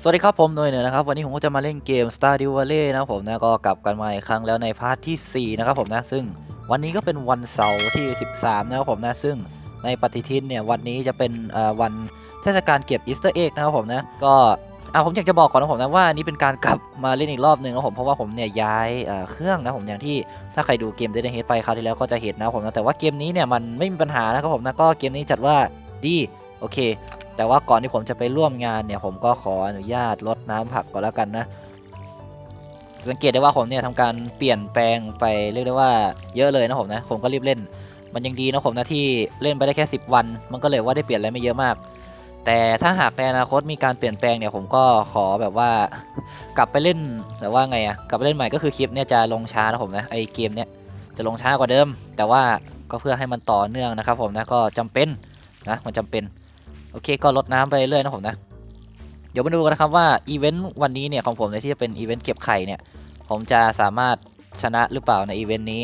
สวัสดีครับผมหน่วยเหนือนะครับวันนี้ผมก็จะมาเล่นเกม Stardew Valley นะครับผมนะก็กลับกันมาอีกครั้งแล้วในพาร์ทที่ 4 นะครับผมนะซึ่งวันนี้ก็เป็นวันเสาร์ที่ 13 นะครับผมนะซึ่งในปฏิทินเนี่ยวันนี้จะเป็นวันเทศกาลเก็บอีสเตอร์เอ็กนะครับผมนะก็อะผมอยากจะบอกก่อนนะผมนะว่านี่เป็นการกลับมาเล่นอีกรอบหนึ่งนะผมเพราะว่าผมเนี่ยย้ายเครื่องนะผมอย่างที่ถ้าใครดูเกม Dead Head ไปคราวที่แล้วก็จะเห็นนะผมนะแต่ว่าเกมนี้เนี่ยมันไม่มีปัญหานะครับผมนะก็เกมนี้จัดว่าดีโอเค แต่ว่าก่อนที่ผมจะไปร่วมงานเนี่ยผมก็ขออนุญาตลดน้ำผักก่อนแล้วกันนะ สังเกตได้ว่าผมเนี่ยทำการเปลี่ยนแปลงไปเรียกได้ว่าเยอะเลยนะผมนะ ผมก็รีบเล่น มันยังดีนะผมนะที่เล่นไปได้แค่ 10 วัน มันก็เลยว่าได้เปลี่ยนอะไรไม่เยอะมาก แต่ถ้าหากในอนาคตมีการเปลี่ยนแปลงเนี่ยผมก็ขอแบบว่า กลับไปเล่นแต่ว่าไงอะกลับไปเล่นใหม่ก็คือคลิปเนี่ยจะลงช้านะผมนะไอเกมเนี่ยจะลงช้ากว่าเดิม แต่ว่าก็เพื่อให้มันต่อเนื่องนะครับผมนะก็จำเป็นนะมันจำเป็น โอเคก็ลดน้ำไปเรื่อยนะผมนะ เดี๋ยวมาดูกันนะครับว่าอีเวนต์วันนี้เนี่ยของผมเนี่ยที่จะเป็นอีเวนต์เก็บไข่เนี่ย ผมจะสามารถชนะหรือเปล่าในอีเวนต์นี้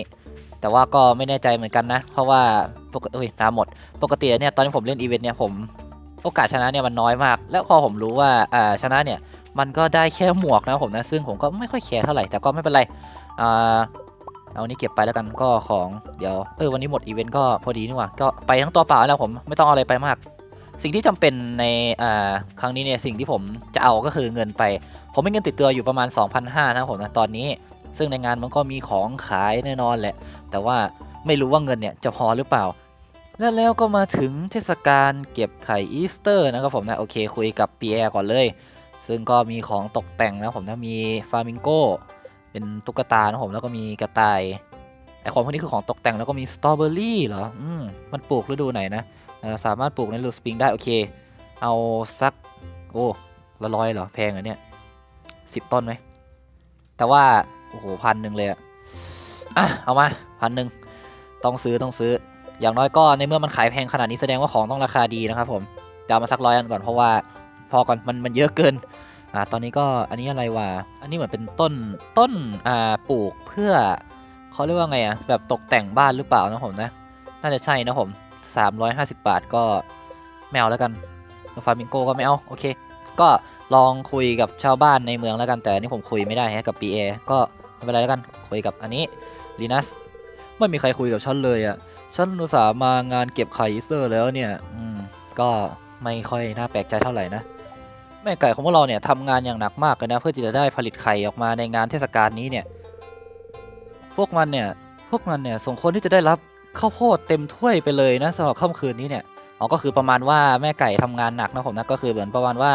แต่ว่าก็ไม่แน่ใจเหมือนกันนะ เพราะว่าปกติเอ้ยน้ำหมด ปกติเนี่ยตอนที่ผมเล่นอีเวนต์เนี่ยผมโอกาสชนะเนี่ยมันน้อยมาก แล้วพอผมรู้ว่าอ่าชนะเนี่ยมันก็ได้แค่หมวกนะผมนะ ซึ่งผมก็ไม่ค่อยแคร์เท่าไหร่ แต่ก็ไม่เป็นไรอ่าเอานี้เก็บไปแล้วกันก็ของเดี๋ยวเออวันนี้หมดอีเวนต์ก็พอดีนี่หว่าก็ไปทั้งตัวเปล่าแล้วผมไม่ต้องอะไรไปมาก สิ่งที่จำเป็นในครั้งนี้เนี่ยสิ่งที่ผมจะเอาก็คือเงินไป ผมมีเงินติดตัวอยู่ประมาณ 2,500นะครับผมนะตอนนี้ ซึ่งในงานมันก็มีของขายแน่นอนแหละ แต่ว่าไม่รู้ว่าเงินเนี่ยจะพอหรือเปล่า แล,แล้วก็มาถึงเทศกาลเก็บไข่อีสเตอร์นะครับผมนะโอเคคุยกับปีแอร์ก่อนเลย ซึ่งก็มีของตกแต่งนะผมนะมีฟามิงโกเป็นตุ๊กตานะผมแล้วก็มีกระต่ายไอของพวกนี้คือของตกแต่งแล้วก็มีสตรอเบอรี่เหรออืมมันปลูกฤดูไหนนะ สามารถปลูกในรูสปริงได้โอเค เอาสัก โอ้ละร้อยเหรอ แพงเหรอเนี่ยสิบต้นไหม แต่ว่า โอ้โหพันหนึ่งเลยอะอะ เอามาพันหนึ่งต้องซื้อต้องซื้อ อย่างน้อยก็ในเมื่อมันขายแพงขนาดนี้แสดงว่าของต้องราคาดีนะครับผมจะเอามาสักร้อยอันก่อนเพราะว่าพอก่อนมันมันเยอะเกินอ่าตอนนี้ก็อันนี้อะไรวะอันนี้เหมือนเป็นต้นต้นอ่าปลูกเพื่อเขาเรียกว่าไงอะแบบตกแต่งบ้านหรือเปล่านะผมนะ น่าจะใช่นะผม 350 บาทก็ไม่เอาแล้วกันฟาร์มิงโกก็ไม่เอาโอเค ก็ลองคุยกับชาวบ้านในเมืองแล้วกันแต่นนี่ผมคุยไม่ได้ฮะกับ PA ก็ไม่เป็นไรแล้วกันคุยกับอันนี้ลีนัสไม่มีใครคุยกับฉันเลยอะ่ะฉันอุตส่าห์มางานเก็บไข่อีสเตอร์แล้วเนี่ยอืมก็ไม่ค่อยน่าแปลกใจเท่าไหร่นะแม่ไก่ของพวกเราเนี่ยทำงานอย่างหนักมากเลยนะ เพื่อที่จะได้ผลิตไข่ออกมาในงานเทศกาลนี้เนี่ย พวกมันเนี่ยพวกมันเนี่ยสมควรที่จะได้รับ ข้าวโพดเต็มถ้วยไปเลยนะสำหรับค่ำคืนนี้เนี่ยอ๋อก็คือประมาณว่าแม่ไก่ทำงานหนักนะผมนะก็คือเหมือนประมาณว่า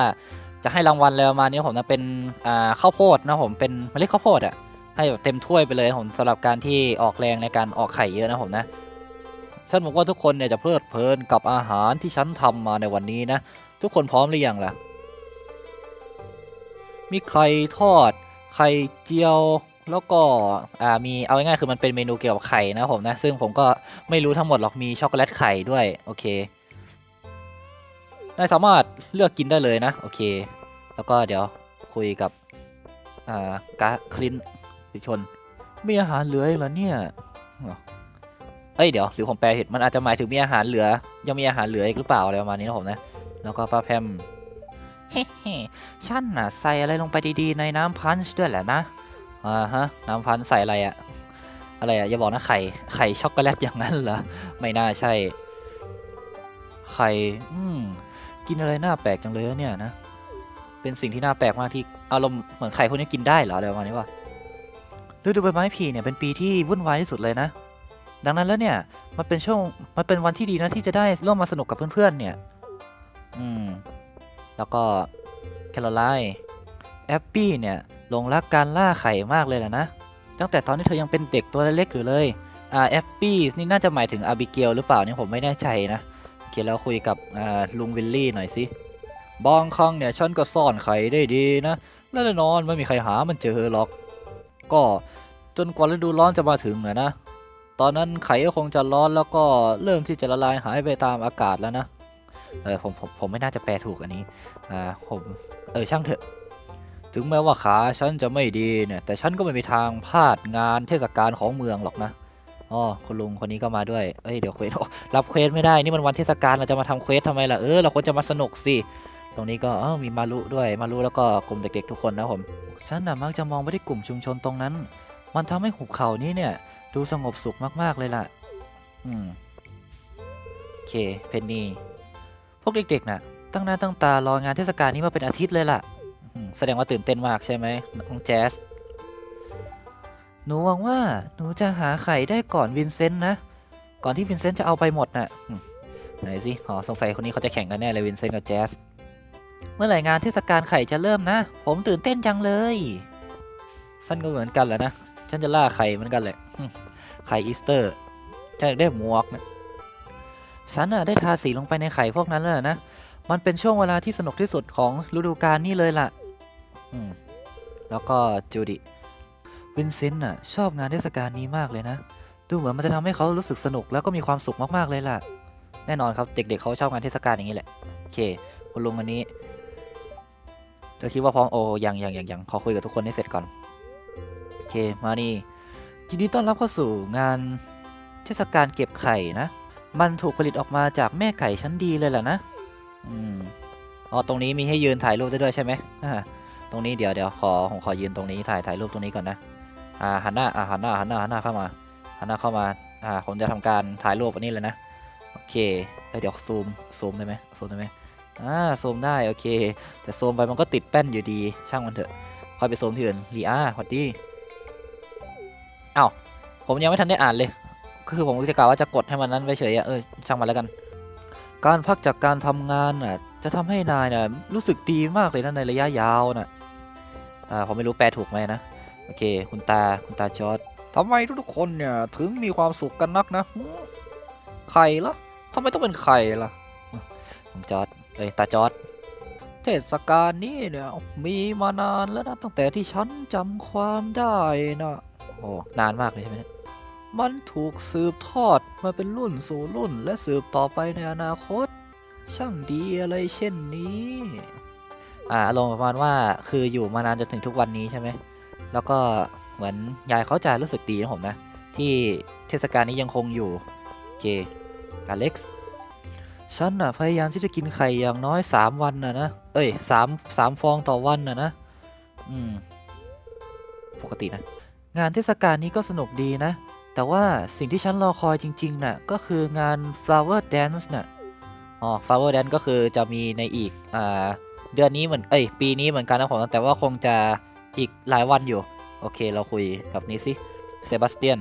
จะให้รางวัลแล้วมานี้ผมนะเป็นอ่าข้าวโพดนะผมเป็นเมล็ดข้าวโพดอะให้แบบเต็มถ้วยไปเลยผมสำหรับการที่ออกแรงในการออกไข่เยอะนะผมนะฉันบอกว่าทุกคนเนี่ยจะเพลิดเพลินกับอาหารที่ฉันทำมาในวันนี้นะ ทุกคนพร้อมหรือยังล่ะ มีไข่ทอด ไข่เจียว แล้วก็อ่ามีเอาง่ายๆคือมันเป็นเมนูเกี่ยวกับไข่นะผมนะ ซึ่งผมก็ไม่รู้ทั้งหมดหรอกมีช็อกโกแลตไข่ด้วย โอเคนายสามารถเลือกกินได้เลยนะ โอเค แล้วก็เดี๋ยวคุยกับอ่ากาคลินสิชน มีอาหารเหลืออีกเหรอเนี่ยเอ้ยเดี๋ยวหรือผมแปลผิดมันอาจจะหมายถึงมีอาหารเหลือ ยังมีอาหารเหลืออีกหรือเปล่าอะไรประมาณนี้นะผมนะ แล้วก็ป้าแพมเฮ้ฉันน่ะใส่อะไรลงไปดีๆในน้ำพันช์ด้วยแหละนะ อ่าฮะน้ำพันใส่อะไรอะอะไรอะอย่าบอกนะไข่ไข่ช็อกโกแลตอย่างนั้นเหรอไม่น่าใช่ ไข่อืมกินอะไรน่าแปลกจังเลยเนี่ยนะเป็นสิ่งที่น่าแปลกมากที่อารมณ์เหมือนไข่พวกนี้กินได้เหรออะไรประมาณนี้วะฤดูใบไม้ผลิเนี่ยเป็นปีที่วุ่นวายที่สุดเลยนะ ดังนั้นแล้วเนี่ยมันเป็นช่วงมันเป็นวันที่ดีนะที่จะได้ร่วมมาสนุกกับเพื่อนๆ เนี่ย อืม แล้วก็แคโรไลน์แอปปี้เนี่ย หลงรักการล่าไข่มากเลยแหละนะ ตั้งแต่ตอนที่เธอยังเป็นเด็กตัวเล็กๆอยู่เลยอ่าแอปปี้นี่น่าจะหมายถึงอาบิเกลหรือเปล่าเนี่ยผมไม่แน่ใจนะโอเคแล้วคุยกับอ่าลุงวิลลี่หน่อยสิบางครั้งเนี่ยฉันก็ซ่อนไข่ได้ดีนะและแน่นอนไม่มีใครหามันเจอหรอก ก็จนกว่าฤดูร้อนจะมาถึงอะนะตอนนั้นไข่ก็คงจะร้อนแล้วก็เริ่มที่จะละลายหายไปตามอากาศแล้วนะเออผมผมผมไม่น่าจะแปลถูกอันนี้อ่าผมเออช่างเถอะ ถึงแม้ว่าขาฉันจะไม่ดีเนี่ย แต่ฉันก็ไม่มีทางพลาดงานเทศกาลของเมืองหรอกนะอ๋อคุณลุงคนนี้ก็มาด้วย เอ้ยเดี๋ยวเควสรับเควสไม่ได้ นี่มันวันเทศกาลเราจะมาทำเควสทำไมล่ะ เออเราควรจะมาสนุกสิ ตรงนี้ก็มีมารุด้วย มารุแล้วก็กลุ่มเด็กๆทุกคนนะผม ฉันน่ะมักจะมองไปที่กลุ่มชุมชนตรงนั้น มันทำให้หุบเขานี้เนี่ย ดูสงบสุขมากๆเลยล่ะ อืมโอเค เพนนีพวกเด็กๆน่ะ ตั้งหน้าตั้งตารองานเทศกาลนี้มาเป็นอาทิตย์เลยล่ะ แสดงว่าตื่นเต้นมากใช่ไหมน้องแจ๊สหนูหวังว่าหนูจะหาไข่ได้ก่อนวินเซนต์นะ ก่อนที่วินเซนต์จะเอาไปหมดน่ะไหนสิอ๋อสงสัยคนนี้เขาจะแข่งกันแน่เลยวินเซนต์กับแจ๊สเมื่อไหร่งานเทศกาลไข่จะเริ่มนะ ผมตื่นเต้นจังเลยฉันก็เหมือนกันแหละนะ ฉันจะล่าไข่เหมือนกันแหละ ไข่อีสเตอร์จะได้หมวกนะ ฉันน่ะได้ทาสีลงไปในไข่พวกนั้นแล้วนะ มันเป็นช่วงเวลาที่สนุกที่สุดของฤดูกาลนี่เลยล่ะ อืมแล้วก็จูดิวินเซนต์น่ะชอบงานเทศกาลนี้มากเลยนะ ดูเหมือนมันจะทำให้เขารู้สึกสนุกแล้วก็มีความสุขมากๆเลยล่ะ แน่นอนครับเด็กๆเขาชอบงานเทศกาลอย่างนี้แหละโอเคคุณลุงอันนี้เธอคิดว่าพร้อมโอยังยังยังยังขอคุยกับทุกคนให้เสร็จก่อนโอเคมานี่ยินดีต้อนรับเข้าสู่งานเทศกาลเก็บไข่นะ มันถูกผลิตออกมาจากแม่ไก่ชั้นดีเลยแหละนะ อืม อ๋อ ตรงนี้มีให้ยืนถ่ายรูปได้ด้วยใช่ไหมอ่า ตรงนี้เดี๋ยวเดี๋ยวขอผมขอยืนตรงนี้ถ่ายถ่ายรูปตรงนี้ก่อนนะอ่าหันหน้าอ่าหันหน้าหันหน้าหันหน้าเข้ามาหันหน้าเข้ามาอ่าผมจะทำการถ่ายรูปอันนี้เลยนะโอเคเดี๋ยวซูมซูมได้ไหมซูมได้ไหมอ่าซูมได้โอเค แต่ซูมไปมันก็ติดแป้นอยู่ดีช่างมันเถอะค่อยไปซูมที่อื่นลีอาสวัสดีอ้าวผมยังไม่ทันได้อ่านเลยก็คือผมจะกล่าวว่าจะกดให้มันนั้นไปเฉยอะเออช่างมันแล้วกัน การพักจากการทำงานน่ะจะทำให้นายน่ะรู้สึกดีมากเลยนะในระยะยาวน่ะ อ่าผมไม่รู้แปลถูกไหมนะ โอเค คุณตาคุณตาจอร์ดทำไมทุกๆคนเนี่ย ถึงมีความสุขกันนักนะไข่เหรอทำไมต้องเป็นไข่ล่ะผมจอร์ดเอ้ยตาจอร์ดเทศกาลนี้เนี่ยมีมานานแล้วนะตั้งแต่ที่ฉันจำความได้นะโอ้นานมากเลยใช่ไหมเนี่ยมันถูกสืบทอดมาเป็นรุ่นสู่รุ่นและสืบต่อไปในอนาคต ช่างดีอะไรเช่นนี้ อ่าอารมณ์ประมาณว่าคืออยู่มานานจนถึงทุกวันนี้ใช่ไหมแล้วก็เหมือนยายเขาจะรู้สึกดีนะผมนะ ที่เทศกาลนี้ยังคงอยู่เคอเล็กซ์ฉันน่ะพยายามที่จะกินไข่อย่างน้อย3วันนะนะเอ้ยสามสามฟองต่อวันนะนะอืมปกตินะ งานเทศกาลนี้ก็สนุกดีนะ แต่ว่าสิ่งที่ฉันรอคอยจริงๆน่ะก็คืองาน flower dance น่ะอ๋อ flower dance ก็คือจะมีในอีกอ่า เดือนนี้เหมือนเอ้ยปีนี้เหมือนกันนะผมแต่ว่าคงจะอีกหลายวันอยู่ โอเคเราคุยกับนี้สิเซบาสเตียน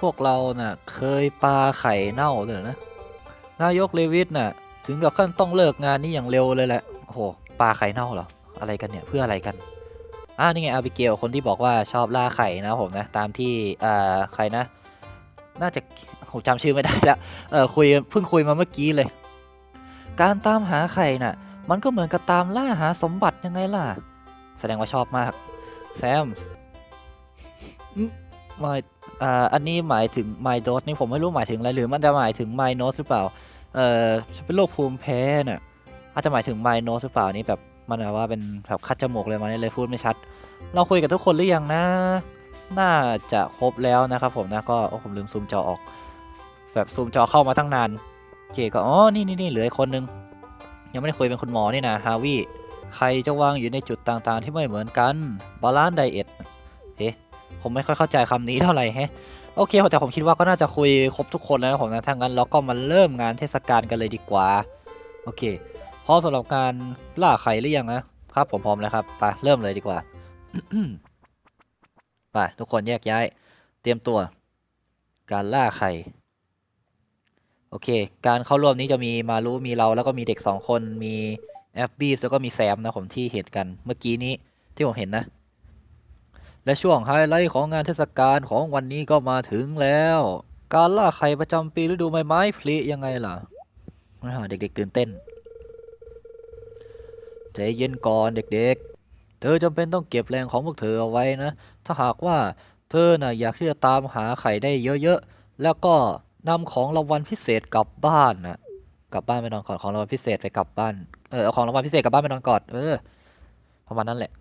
พวกเราน่ะเคยปลาไข่เน่าเลยนะนายกเลวิสน่ะถึงกับขั้นต้องเลิกงานนี้อย่างเร็วเลยแหละโอ้โหปลาไข่เน่าเหรออะไรกันเนี่ยเพื่ออะไรกันอ่านี่ไงอาบิเกลคนที่บอกว่าชอบล่าไข่นะผมนะตามที่อ่าใครนะ น่าจะผมจำชื่อไม่ได้แล้วเออคุยเพิ่งคุยมาเมื่อกี้เลย การตามหาไข่น่ะ มันก็เหมือนกับตามล่าหาสมบัติยังไงล่ะ แสดงว่าชอบมาก แซมอืมหมายอ่าอันนี้หมายถึง My Dose นี่ผมไม่รู้หมายถึงอะไรหรือมันจะหมายถึง My Nose หรือเปล่า เอ่อฉันเป็นโรคภูมิแพ้น่ะอาจจะหมายถึง My Nose หรือเปล่านี่แบบมันแบบว่าเป็นแบบคัดจมูกเลยมันเลยพูดไม่ชัด เราคุยกับทุกคนหรือยังนะ น่าจะครบแล้วนะครับผมนะก็โอ้ผมลืมซูมจอออก แบบซูมจอเข้ามาตั้งนานโอเคก็อ๋อนี่นี่นี่เหลืออีกคนนึง ยังไม่ได้คุยเป็นคุณหมอนี่นะฮาวิใครจะวางอยู่ในจุดต่างๆ ที่ไม่เหมือนกันบาลานซ์ไดเอทเอ๊ะผมไม่ค่อยเข้าใจคำนี้เท่าไหร่แฮะโอเคแต่ผมคิดว่าก็น่าจะคุยครบทุกคนแล้วนะผมนะถ้างั้นเราก็มาเริ่มงานเทศกาลกันเลยดีกว่า โอเคพร้อมสำหรับการล่าไข่หรือยังนะครับผมพร้อมแล้วครับไปเริ่มเลยดีกว่าไปทุกคนแยกย้าย เตรียมตัว การล่าไข่ โอเค การเข้าร่วมนี้จะมีมารุมีเราแล้วก็มีเด็กสองคนมีแอฟบี้แล้วก็มีแซมนะผมที่เห็นกันเมื่อกี้นี้ที่ผมเห็นนะ และช่วงไฮไลท์ของงานเทศกาลของวันนี้ก็มาถึงแล้ว การล่าไข่ประจำปีฤดูใบไม้ผลิยังไงล่ะอ่าเด็กๆตื่นเต้นใจเย็นก่อนเด็กๆ เธอจำเป็นต้องเก็บแรงของพวกเธอเอาไว้นะ ถ้าหากว่าเธอน่ะอยากที่จะตามหาไข่ได้เยอะๆ แล้วก็ นำของรางวัลพิเศษกลับบ้านนะกลับบ้านไปนอนก่อนของรางวัลพิเศษไปกลับบ้านเออเอาของรางวัลพิเศษกลับบ้านไปนอนก่อนเออประมาณนั้นแหละ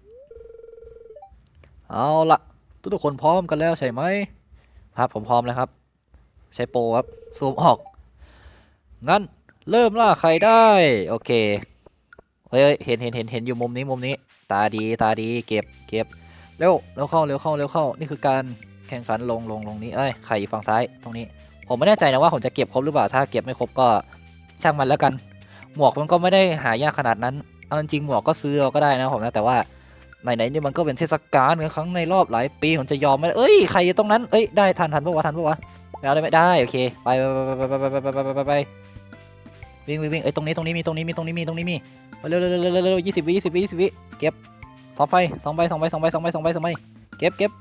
เอาละทุกๆคนพร้อมกันแล้วใช่ไหมครับผมพร้อมแล้วครับ ใช้โปรครับซูมออกงั้นเริ่มล่าไข่ได้โอเคเฮ้ยเห็นเห็นเห็นเห็นอยู่มุมนี้มุมนี้ ตาดีตาดีเก็บเก็บเร็วเร็วเข้าเร็วเข้าเร็วเข้านี่คือการแข่งขันลงลงลงนี้เอ้ยไข่ฝั่งซ้ายตรงนี้ ผมไม่แน่ใจนะว่าผมจะเก็บครบหรือเปล่าถ้าเก็บไม่ครบก็ช่างมันแล้วกัน หมวกมันก็ไม่ได้หายากขนาดนั้นเอาจริงหมวกก็ซื้อก็ได้นะผมนะแต่ว่าไหนๆนี่มันก็เป็นเทศกาลครั้งในรอบหลายปีผมจะยอมไหมเอ้ยใครอยู่ตรงนั้นเอ้ยได้ทันทันปะวะทันปะวะไม่เอาได้ไหมได้โอเคไปไปไปไปไปไปไปไปไปไปวิ่งวิ่งวิ่งเอ้ยตรงนี้ตรงนี้มีตรงนี้มีตรงนี้มีตรงนี้มีไปเร็วเร็วเร็วเร็วเร็วยี่สิบวิยี่สิบวิยี่สิบวิเก็บสองไฟสองใบสองใบสองใบสองใบสองใบสองใบเก็บเก็บ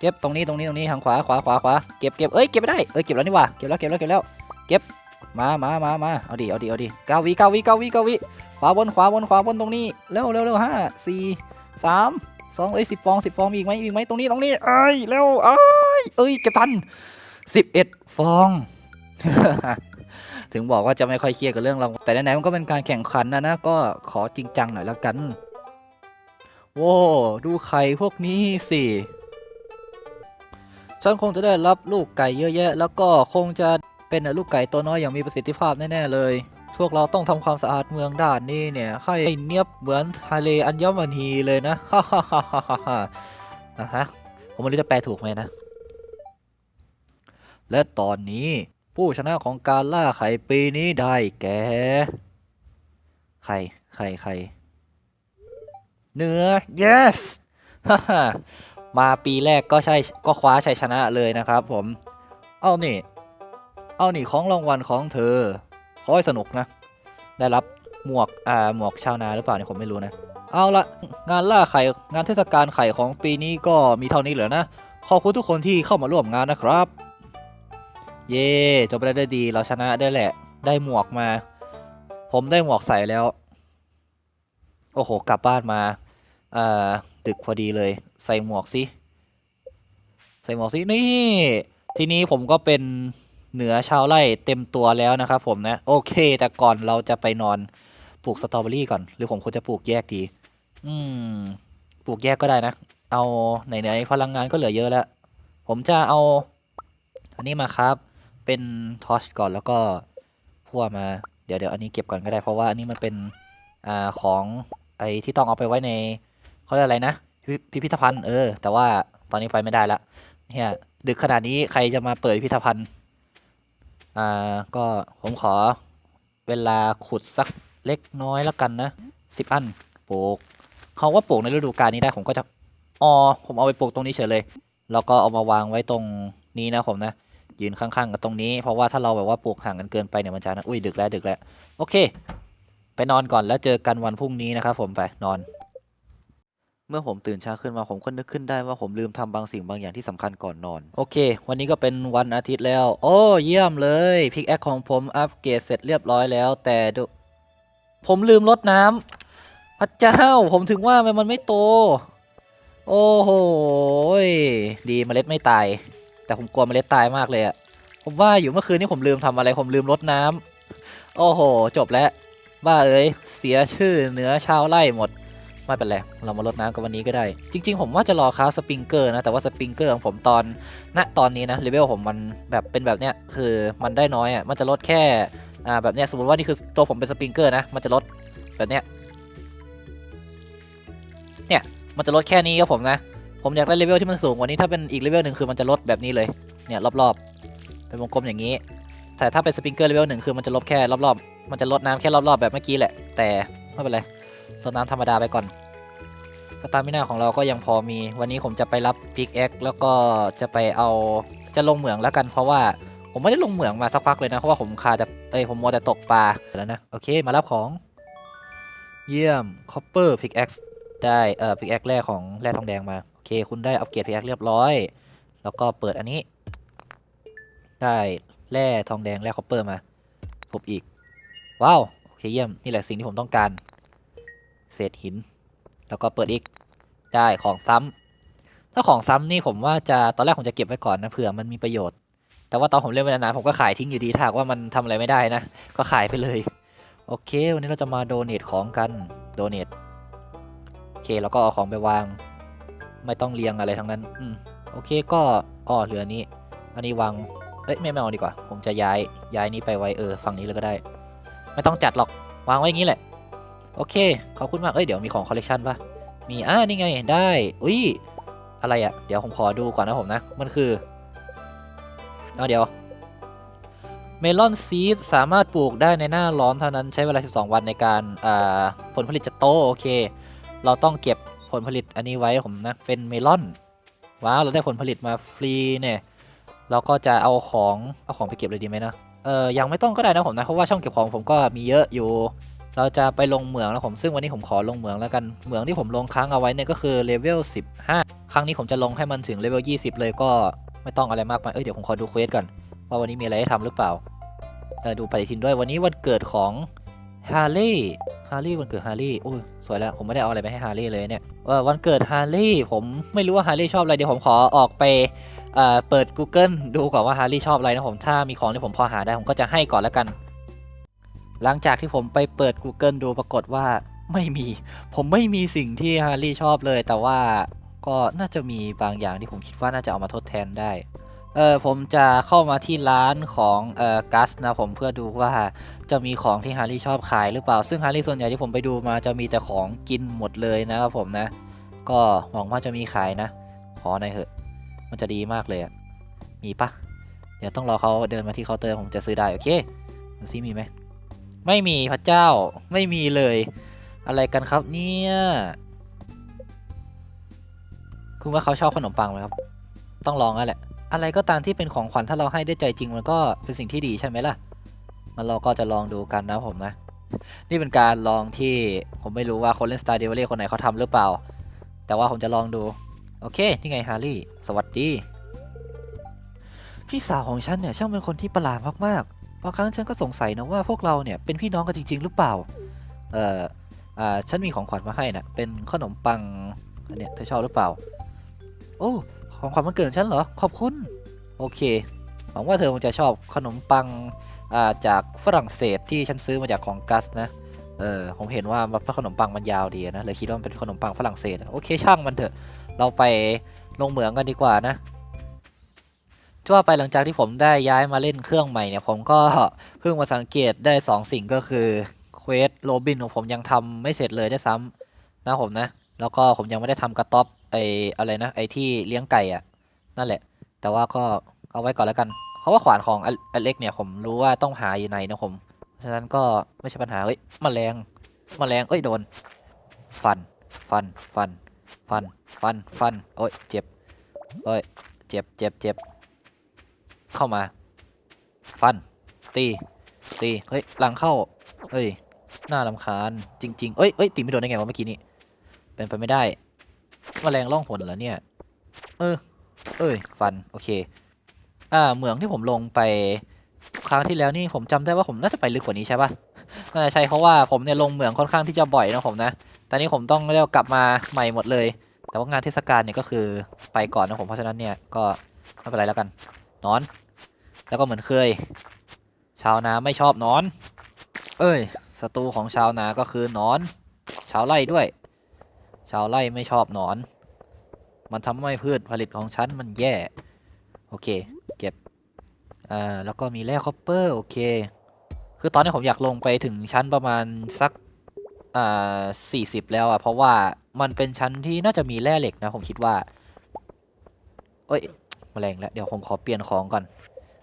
เก็บตรงนี้ตรงนี้ตรงนี้ทางขวาขวาขวาขวาเก็บเก็บเอ้ยเก็บไม่ได้เอ้ยเก็บแล้วนี่ว่าเก็บแล้วเก็บแล้วเก็บแล้วเก็บมามามามาเอาดิเอาดิเอาดิเก้าวิเก้าวิเก้าวิเก้าวิขวาบนขวาบนขวาบนตรงนี้เร็วเร็วเร็วห้าสี่สามสองเอ้ยสิบฟองสิบฟองมีอีกไหมมีอีกไหมตรงนี้ตรงนี้เอ้ยเร็วเอ้ยเอ้ยเก็บทันสิบเอ็ดฟองถึงบอกว่าจะไม่ค่อยเครียดกับเรื่องเราแต่ไหนๆมันก็เป็นการแข่งขันนะนะก็ขอจริงจังหน่อยแล้วกัน โว้ดูไข่พวกนี้สิ ฉันคงจะได้รับลูกไก่เยอะแยะ แล้วก็คงจะเป็นลูกไก่ตัวน้อยอย่างมีประสิทธิภาพแน่ๆเลย พวกเราต้องทำความสะอาดเมืองด้านนี้เนี่ยให้เนียบเหมือนทะเลอัญมณีเลยนะฮ่าฮ่าฮ่าฮ่าฮ่านะฮะผมไม่รู้จะแปลถูกไหมนะ และตอนนี้ผู้ชนะของการล่าไข่ปีนี้ได้แก่ไข่ไข่ไข่เนื้อ yes ฮ่าฮ่า มาปีแรกก็ใช่ก็คว้าชัยชนะเลยนะครับผม เอานี่ เอานี่ของรางวัลของเธอขอให้สนุกนะ ได้รับหมวกอ่าหมวกชาวนาหรือเปล่าเนี่ยผมไม่รู้นะ เอาละงานล่าไข่งานเทศกาลไข่ของปีนี้ก็มีเท่านี้เหรอนะ ขอบคุณทุกคนที่เข้ามาร่วมงานนะครับ เย่จบไปได้ด้วยดีเราชนะได้แหละ ได้หมวกมา ผมได้หมวกใส่แล้ว โอ้โห กลับบ้านมาอ่าดึกพอดีเลย ใส่หมวกสิใส่หมวกสินี่ ทีนี้ผมก็เป็นเหนือชาวไร่เต็มตัวแล้วนะครับผมนะ โอเค แต่ก่อนเราจะไปนอนปลูกสตรอเบอรี่ก่อน หรือผมควรจะปลูกแยกดี อืม ปลูกแยกก็ได้นะ เอาไหนๆพลังงานก็เหลือเยอะแล้ว ผมจะเอา อันนี้มาครับ เป็นทอชก่อนแล้วก็พั่วมา เดี๋ยวเดี๋ยวอันนี้เก็บก่อนก็ได้เพราะว่าอันนี้มันเป็น อ่า ของไอ้ที่ต้องเอาไปไว้ในเขาเรียกอะไรนะ พิพิธภัณฑ์เออ แต่ว่าตอนนี้ไปไม่ได้ละเนี่ยดึกขนาดนี้ใครจะมาเปิดพิพิธภัณฑ์ อ่า ก็ผมขอเวลาขุดสักเล็กน้อยแล้วกันนะสิบอันปลูกเขาว่าปลูกในฤดูกาลนี้ได้ผมก็จะอ๋อผมเอาไปปลูกตรงนี้เฉยเลย แล้วก็เอามาวางไว้ตรงนี้นะผมนะยืนข้างๆกับตรงนี้ เพราะว่าถ้าเราแบบว่าปลูกห่างกันเกินไปเนี่ยมันจะนะอุ้ยดึกแล้วดึกแล้วโอเค ไปนอนก่อนแล้วเจอกันวันพรุ่งนี้นะครับผมไปนอน เมื่อผมตื่นเช้าขึ้นมาผมก็นึกขึ้นได้ว่าผมลืมทำบางสิ่งบางอย่างที่สำคัญก่อนนอน โอเค วันนี้ก็เป็นวันอาทิตย์แล้ว โอ้เยี่ยมเลยพิกแอคของผมอัปเกรดเสร็จเรียบร้อยแล้ว แต่ดูผมลืมรดน้ำพระเจ้า ผมถึงว่ามันไม่โต โอ้โหดีเมล็ดไม่ตาย แต่ผมกลัวเมล็ดตายมากเลยอะผมว่าอยู่เมื่อคืนนี้ผมลืมทำอะไร ผมลืมรดน้ำโอ้โห จบแล้วบ้าเอ้ยเสียชื่อเหนือชาวไร่หมด ไม่เป็นไรเรามาลดน้ำกันวันนี้ก็ได้ จริง ๆ ผมว่าจะรอค้าสปริงเกอร์นะแต่ว่าสปริงเกอร์ของผมตอนณตอนนี้นะเลเวลผมมันแบบเป็นแบบเนี้ยคือมันได้น้อยอะมันจะลดแค่อ่าแบบเนี้ยสมมติว่านี่คือตัวผมเป็นสปริงเกอร์นะมันจะลดแบบเนี้ยเนี่ยมันจะลดแค่นี้ครับผมนะ ผมอยากได้เลเวลที่มันสูงกว่านี้ถ้าเป็นอีกเลเวลหนึ่งคือมันจะลดแบบนี้เลยเนี่ยรอบๆเป็นวงกลมอย่างนี้ แต่ถ้าเป็นสปริงเกอร์เลเวลหนึ่งคือมันจะลดแค่รอบๆมันจะลดน้ำแค่รอบๆแบบเมื่อกี้แหละ แต่ไม่เป็นไร รดน้ำธรรมดาไปก่อนสตามินาของเราก็ยังพอมี วันนี้ผมจะไปรับพิกแอคแล้วก็จะไปเอาจะลงเหมืองแล้วกัน เพราะว่าผมไม่ได้ลงเหมืองมาสักพักเลยนะ เพราะว่าผมคาแต่เอ้ยผมมัวแต่ตกปลาแล้วนะโอเคมารับของ เยี่ยม copper pickaxe ได้เอ่อ pickaxe แร่ของแร่ทองแดงมาโอเค คุณได้อัปเกรด pickaxe เรียบร้อย แล้วก็เปิดอันนี้ ได้แร่ทองแดงแร่ copper มาพบอีกว้าวโอเคเยี่ยมนี่แหละสิ่งที่ผมต้องการ เศษหิน แล้วก็เปิดอีกได้ของซ้ำถ้าของซ้ำนี่ผมว่าจะตอนแรกผมจะเก็บไว้ก่อนนะเผื่อมันมีประโยชน์ แต่ว่าตอนผมเล่นไปนานๆผมก็ขายทิ้งอยู่ดีถ้าว่ามันทำอะไรไม่ได้นะ ก็ขายไปเลย โอเค วันนี้เราจะมาโดเนทของกันโดเนทโอเคแล้วก็เอาของไปวาง ไม่ต้องเรียงอะไรทั้งนั้นอืมโอเคก็อ้อเหลือนี้ อันนี้วางเอ้ยไม่ไม่เอาดีกว่า ผมจะย้ายย้ายนี้ไปไว้เออฝั่งนี้เลยก็ได้ ไม่ต้องจัดหรอกวางไว้อย่างนี้แหละ โอเค ขอบคุณมาก เอ้ย เดี๋ยวมีของคอลเลกชันปะมี อ่า นี่ไง ได้ อุ้ย อะไรอะเดี๋ยวผมขอดูก่อนนะผมนะ มันคือเอาเดี๋ยว เมลอนซีดสามารถปลูกได้ในหน้าร้อนเท่านั้นใช้เวลา 12 วันในการผลผลิตจะโต โอเค เราต้องเก็บผลผลิตอันนี้ไว้ผมนะ เป็นเมลอน ว้าว เราได้ผลผลิตมาฟรีเนี่ยเราก็จะเอาของ เอาของไปเก็บเลยดีไหมนะ เออยังไม่ต้องก็ได้นะผมนะ เพราะว่าช่องเก็บของผมก็มีเยอะอยู่ เราจะไปลงเหมืองนะผมซึ่งวันนี้ผมขอลงเหมืองแล้วกันเหมืองที่ผมลงค้างเอาไว้เนี่ยก็คือเลเวล15 ครั้งนี้ผมจะลงให้มันถึงเลเวล20 เลยก็ไม่ต้องอะไรมากมายเอ้ยเดี๋ยวผมขอดูเควสก่อนว่าวันนี้มีอะไรให้ทำหรือเปล่าเออดูปฏิทินด้วยวันนี้วันเกิดของฮาร์ลีย์ฮาร์ลีย์วันเกิดฮาร์ลีย์อุ้ยสวยแล้วผมไม่ได้เอาอะไรไปให้ฮาร์ลีย์เลยเนี่ยวันเกิดฮาร์ลีย์ผมไม่รู้ว่าฮาร์ลีย์ชอบอะไรเดี๋ยวผมขอออกไปเอ่อเปิด Google ดูก่อนว่าฮาร์ลีย์ชอบอะไรนะผมถ้ามีของที่ผมพอหาได้ผมก็จะให้ก่อนแล้วกัน หลังจากที่ผมไปเปิด Google ดูปรากฏว่าไม่มี ผมไม่มีสิ่งที่ฮาร์ลีย์ชอบเลย แต่ว่าก็น่าจะมีบางอย่างที่ผมคิดว่าน่าจะเอามาทดแทนได้ เออผมจะเข้ามาที่ร้านของเอ่อกัสนะผมเพื่อดูว่าจะมีของที่ฮาร์รี่ชอบขายหรือเปล่า ซึ่งฮาร์รี่ส่วนใหญ่ที่ผมไปดูมาจะมีแต่ของกินหมดเลยนะครับผมนะ ก็หวังว่าจะมีขายนะ ขอหน่อยเถอะ มันจะดีมากเลยอะมีปะเดี๋ยวต้องรอเขาเดินมาที่เคาน์เตอร์ผมจะซื้อได้โอเคดูซิมีไหม ไม่มีพระเจ้าไม่มีเลย อะไรกันครับเนี่ยคุณว่าเขาชอบขนมปังไหมครับ ต้องลองแล้วแหละ อะไรก็ตามที่เป็นของขวัญถ้าเราให้ด้วยใจจริงมันก็เป็นสิ่งที่ดีใช่ไหมล่ะ มันเราก็จะลองดูกันนะผมนะ นี่เป็นการลองที่ผมไม่รู้ว่าคนเล่น Star d e v a l คนไหนเขาทำหรือเปล่า แต่ว่าผมจะลองดู โอเค นี่ไงฮาร์รี่ สวัสดี พี่สาวของฉันเนี่ยช่างเป็นคนที่ประหลาดมากๆ บางครั้งฉันก็สงสัยนะว่าพวกเราเนี่ยเป็นพี่น้องกันจริง ๆ หรือเปล่า เอ่ออ่าฉันมีของขวัญมาให้นะเป็นขนมปังอันเนี้ยเธอชอบหรือเปล่า โอ้ของขวัญวันเกิดฉันเหรอ ขอบคุณ โอเคหวังว่าเธอคงจะชอบขนมปังอ่าจากฝรั่งเศสที่ฉันซื้อมาจากของกัสนะเออผมเห็นว่าขนมปังมันยาวดีนะเลยคิดว่ามันเป็นขนมปังฝรั่งเศสโอเคช่างมันเถอะ เราไปลงเหมืองกันดีกว่านะ ทั่วไปหลังจากที่ผมได้ย้ายมาเล่นเครื่องใหม่เนี่ย ผมก็เพิ่งมาสังเกตได้สองสิ่งก็คือเควสโรบินของผมยังทำไม่เสร็จเลยได้ซ้ำนะผมนะ แล้วก็ผมยังไม่ได้ทำกระต๊อบไออะไรนะไอที่เลี้ยงไก่อะนั่นแหละ แต่ว่าก็เอาไว้ก่อนแล้วกัน เพราะว่าขวานของออเล็กเนี่ยผมรู้ว่าต้องหาอยู่ในนะผมฉะนั้นก็ไม่ใช่ปัญหาเฮ้ยมแมลงมแมลงเอ้ยโดน ฟันฟันฟันฟันฟันฟันโอ้ยเจ็บโอ้ยเจ็บเจ็บเจ็บ เข้ามา ฟัน ตี ตี เฮ้ย หลังเข้า เฮ้ย หน่าลำคาญ จริง ๆ เอ้ยเอ้ยตีไม่โดนได้ไงวะเมื่อกี้นี้ เป็นไปไม่ได้มแมลงล่องหนเหรอเนี่ย เออ เอ้ย ฟัน โอเค อ่า เหมืองที่ผมลงไปครั้งที่แล้วนี่ผมจำได้ว่าผมน่าจะไปลึกกว่านี้ใช่ปะน่าจะใช่เพราะว่าผมเนี่ยลงเหมืองค่อนข้างที่จะบ่อยนะผมนะแต่นี่ผมต้องเรียกกลับมาใหม่หมดเลย แต่ว่างานเทศกาลเนี่ยก็คือไปก่อนนะผม เพราะฉะนั้นเนี่ยก็ไม่เป็นไรแล้วกัน นอน แล้วก็เหมือนเคย ชาวนาไม่ชอบนอน เอ้ยศัตรูของชาวนาก็คือนอน ชาวไร่ด้วย ชาวไร่ไม่ชอบนอน มันทำให้พืชผลิตของฉันมันแย่ โอเค เก็บอ่าแล้วก็มีแร่คอปเปอร์โอเค คือตอนนี้ผมอยากลงไปถึงชั้นประมาณสักอ่าสี่สิบแล้วอะเพราะว่ามันเป็นชั้นที่น่าจะมีแร่เหล็กนะผมคิดว่า เอ้ย แมลงแล้วเดี๋ยวผมขอเปลี่ยนของก่อน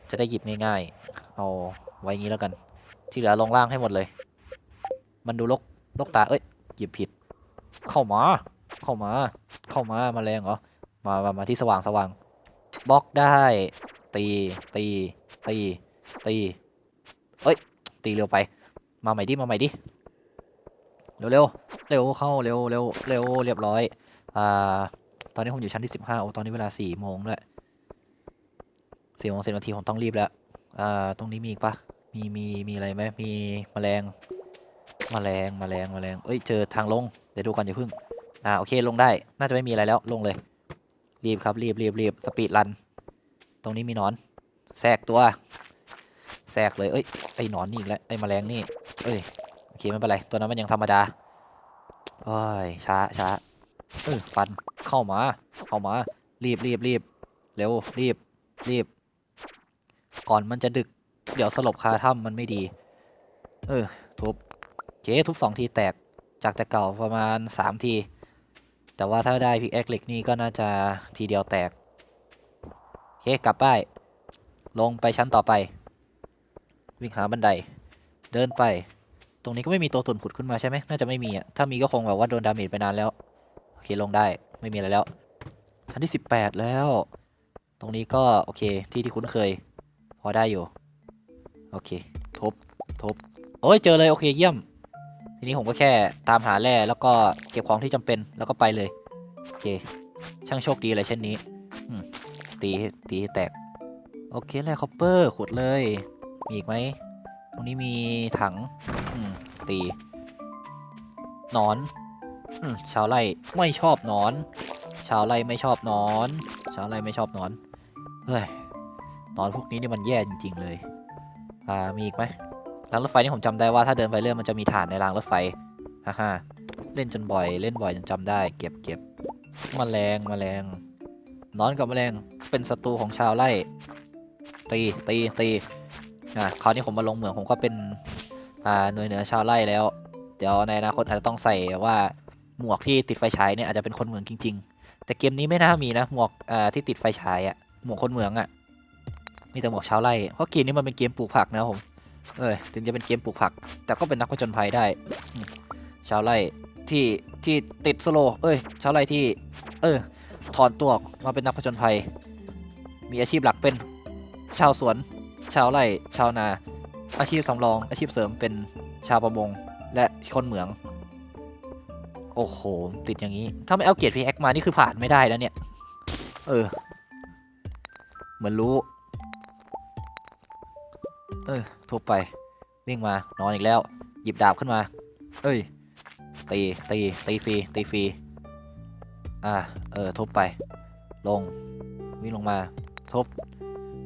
จะได้หยิบง่ายๆ เอาไว้งี้แล้วกัน ที่เหลือลงล่างให้หมดเลย มันดูลกลกตาเอ้ยหยิบผิด เข้ามา เข้ามา เข้ามาแมลงเหรอมามามาที่สว่างสว่างบล็อกได้ ตีตีตีตีเอ้ย ตีเร็วไป มาใหม่ดิมาใหม่ดิเร็วเร็วเร็วเข้าเร็วเร็วเร็วเรียบร้อยอ่าตอนนี้ผมอยู่ชั้นที่สิบห้าโอ้ตอนนี้เวลาสี่โมงด้วย สี่โมงสิบนาทีผมต้องรีบแล้ว อ่า ตรงนี้มีอีกปะมี มี มีอะไรไหมมีแมลงแมลงแมลงแมลงเอ้ย เจอทางลง เดี๋ยวดูก่อนอย่าเพึ่ง อ่า โอเค ลงได้ น่าจะไม่มีอะไรแล้ว ลงเลย รีบครับ รีบรีบรีบสปีดรัน ตรงนี้มีนอน แทรกตัว แทรกเลย เอ้ย ไอหนอนนี่อีกแล้ว ไอ้แมลงนี่ เอ้ย โอเค ไม่เป็นไร ตัวนั้นมันยังธรรมดาโอ้ย ช้าช้าเออฟัน เข้ามา เข้ามา รีบรีบรีบเร็ว รีบ รีบ ก่อนมันจะดึก เดี๋ยวสลบคาถ้ำมันไม่ดี เออ ทุบเคทุบสองทีแตกจากแต่เก่าประมาณ3ที แต่ว่าถ้าได้พิกแอคเหล็กนี่ก็น่าจะทีเดียวแตกเคกลับไปลงไปชั้นต่อไป วิ่งหาบันได เดินไป ตรงนี้ก็ไม่มีตัวตุ่นผุดขึ้นมาใช่ไหมน่าจะไม่มีอะถ้ามีก็คงแบบว่าโดนดาเมจไปนานแล้วโอเคลงได้ไม่มีอะไรแล้วชั้นที่ 18 แล้ว ตรงนี้ก็โอเคที่ที่คุ้นเคย อได้อยู่ โอเค ทบ ทบโอ้ยเจอเลยโอเคเยี่ยม ทีนี้ผมก็แค่ตามหาแร่แล้วก็เก็บของที่จำเป็นแล้วก็ไปเลย โอเค ช่างโชคดีเลยเช่นนี้ตีตีแตก โอเคแร่คอปเปอร์ขุดเลย มีอีกไหมตรงนี้มีถังตีนอนอชาวไร่ไม่ชอบนอน ชาวไร่ไม่ชอบนอน ชาวไร่ไม่ชอบนอน เฮ้ย นอนพวกนี้นี่มันแย่จริง ๆ เลย อ่า มีอีกไหมรางรถไฟนี่ผมจำได้ว่าถ้าเดินไปเรื่อยมันจะมีฐานในรางรถไฟ ฮ่าฮ่าเล่นจนบ่อย เล่นบ่อยจนจำได้ เก็บเก็บมแมลงแมลง นอนกับแมลง เป็นศัตรูของชาวไร่ ตี ตี ตี อ่า คราวนี้ผมมาลงเหมืองผมก็เป็น อ่า หน่วยเหนือชาวไร่แล้ว เดี๋ยวในอนาคตอาจจะต้องใส่ว่าหมวกที่ติดไฟฉายเนี่ยอาจจะเป็นคนเหมืองจริง ๆ แต่เกมนี้ไม่น่ามีนะหมวกอ่าที่ติดไฟฉายอะหมวกคนเหมืองอะ มีแต่หมวกชาวไร่เพราะเกมนี้มันเป็นเกมปลูกผักนะครับผม เออถึงจะเป็นเกมปลูกผัก แต่ก็เป็นนักผจญภัยได้ ชาวไร่ที่ที่ติดสโล เอ้ย ชาวไร่ที่ เออ ถอนตัวออกมาเป็นนักผจญภัย มีอาชีพหลักเป็นชาวสวน ชาวไร่ ชาวนา อาชีพสำรอง อาชีพเสริมเป็นชาวประมง และคนเหมือง โอ้โห ติดอย่างนี้ ถ้าไม่เอาเกียรติพีแอคมา นี่คือผ่านไม่ได้แล้วเนี่ย เออ เหมือนรู้ เออทุบไป วิ่งมานอนอีกแล้ว หยิบดาบขึ้นมา เอ้ย ตีตีตีฟรีตีฟรีอ่าเออทุบไป ลงวิ่งลงมาทุบ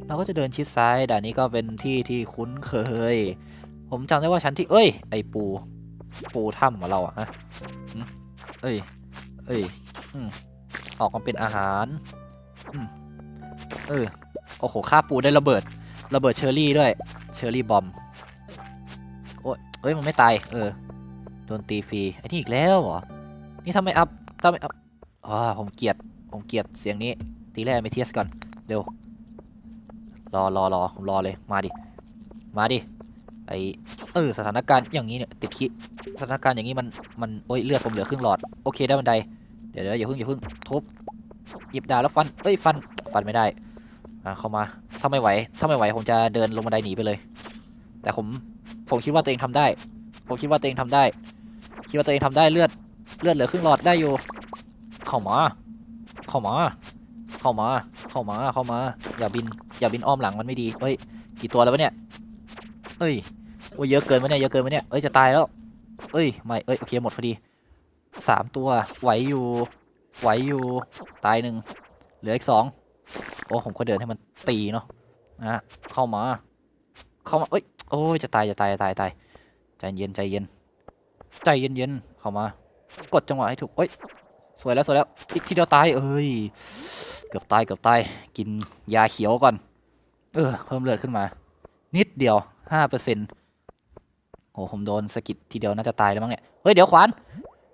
เราก็จะเดินชิดซ้ายด่านนี้ก็เป็นที่ที่คุ้นเคย ผมจำได้ว่าชั้นที่เอ้ย ไอปู ปูถ้ำของเราอะฮะเอ้ย เอ้ยอืมออกมาเป็นอาหารอืมเออโอ้โหฆ่าปูได้ระเบิด ระเบิดเชอร์รี่ด้วย เชอร์รี่บอมโอ้ยเอ้ย มันไม่ตาย เออ โดนตีฟรี ไอ้นี่อีกแล้วเหรอ นี่ทำไมอัพทำไมอัพอ๋อผมเกลียด ผมเกลียดเสียงนี้ ตีแรกไม่เทียสก่อน เร็ว รอรอรอผมรอเลย มาดิ มาดิ ไอเออ สถานการณ์อย่างนี้เนี่ย ติดคิสถานการณ์อย่างนี้มัน มัน โอ้ย เลือดผมเหลือครึ่งหลอด โอเค ได้บันได เดี๋ยวเดี๋ยวอย่าเพิ่งอย่าเพิ่งทุบหยิบดาบแล้วฟัน เอ้ย ฟัน ฟันไม่ได้ อ่าเข้ามา ถ้าไม่ไหว ถ้าไม่ไหวผมจะเดินลงบันไดหนีไปเลย แต่ผม ผมคิดว่าตัวเองทำได้ ผมคิดว่าตัวเองทำได้ คิดว่าตัวเองทำได้เลือด เลือดเหลือครึ่งหลอดได้อยู่ เข้ามา เข้ามา เข้ามา เข้ามา เข้ามา อย่าบิน อย่าบินอ้อมหลังมันไม่ดี เฮ้ย กี่ตัวแล้ววะเนี่ย เอ้ยโอ้ยเยอะเกินวะเนี่ย เยอะเกินวะเนี่ย เอ้ย จะตายแล้ว เอ้ย ไม่ เอ้ย โอเค หมดพอดี สามตัว ไหวอยู่ ไหวอยู่ ตายหนึ่ง เหลืออีกสอง โอ้ผมก็เดินให้มันตีเนาะนะเข้ามา เข้ามาเอ้ยโอ้ยจะตายจะตายจะตายตายใจเย็นใจเย็น ใจเย็นเย็นเข้ามา กดจังหวะให้ถูกเอ้ยสวยแล้วสวยแล้วอีกทีเดียวตายเอ้ยเกือบตายเกือบตายกินยาเขียวก่อน เออเพิ่มเลือดขึ้นมา นิดเดียวห้าเปอร์เซ็นต์โอ้ผมโดนสะกิดทีเดียวน่าจะตายแล้วมั้งเนี่ยเฮ้ยเดี๋ยวขวาน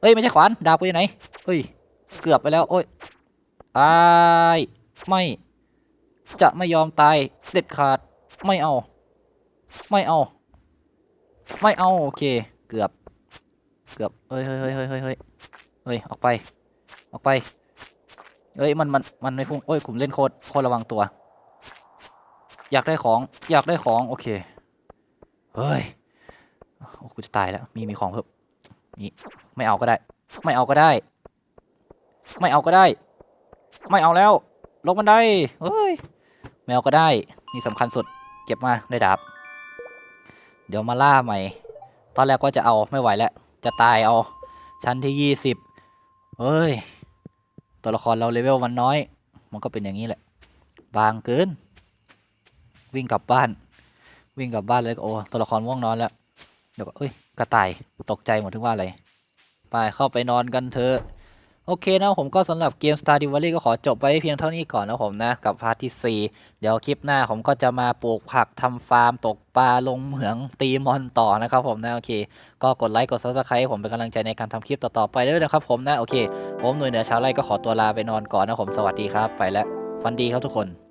เฮ้ยไม่ใช่ขวานดาบไปไหนเฮ้ยเกือบไปแล้วโอ้ยตาย ไม่ จะไม่ยอมตายเด็ดขาด ไม่เอา ไม่เอา ไม่เอา โอเค เกือบ เกือบเฮ้ยเฮ้ยเฮ้ยเฮ้ยเฮ้ยเฮ้ยเฮ้ยออกไป ออกไป เฮ้ย มัน มัน มันไม่พุ่งเอ้ยผมเล่นโคตรโคตรระวังตัว อยากได้ของ อยากได้ของ โอเค เฮ้ย โอ้กูจะตายแล้ว มี มีของเพิ่มนี่ไม่เอาก็ได้ ไม่เอาก็ได้ ไม่เอาก็ได้ ไม่เอาแล้ว ลงบันไดเฮ้ยไม่เอาก็ได้ นี่สำคัญสุด เก็บมาได้ดาบ เดี๋ยวมาล่าใหม่ ตอนแรกก็จะเอาไม่ไหวแล้ว จะตายเอา ชั้นที่ยี่สิบเฮ้ย ตัวละครเราเลเวลมันน้อย มันก็เป็นอย่างนี้แหละ บางเกิน วิ่งกลับบ้าน วิ่งกลับบ้านเลยโอ้ ตัวละครง่วงนอนแล้ว เดี๋ยวก็เอ้ย กระต่าย ตกใจหมดถึงว่าอะไร ไปเข้าไปนอนกันเถอะ โอเคนะผมก็สำหรับเกม Star d i v a l l y ก็ขอจบไว้เพียงเท่านี้ก่อนนะผมนะ กับพาร์ทที่ 4 เดี๋ยวคลิปหน้าผมก็จะมาปลูกผักทำฟาร์ม ตกปลาลงเหมืองตีมอนต่อนะครับผมนะ โอเค ก็กดไลค์กด subscribe ให้ผมเป็นกำลังใจในการทำคลิปต่อ ๆ ไปด้วยนะครับผมนะ โอเค ผมหน่วยเหนือชาวไร่ก็ขอตัวลาไปนอนก่อนนะผมสวัสดีครับไปแล้วฟันดีครับทุกคน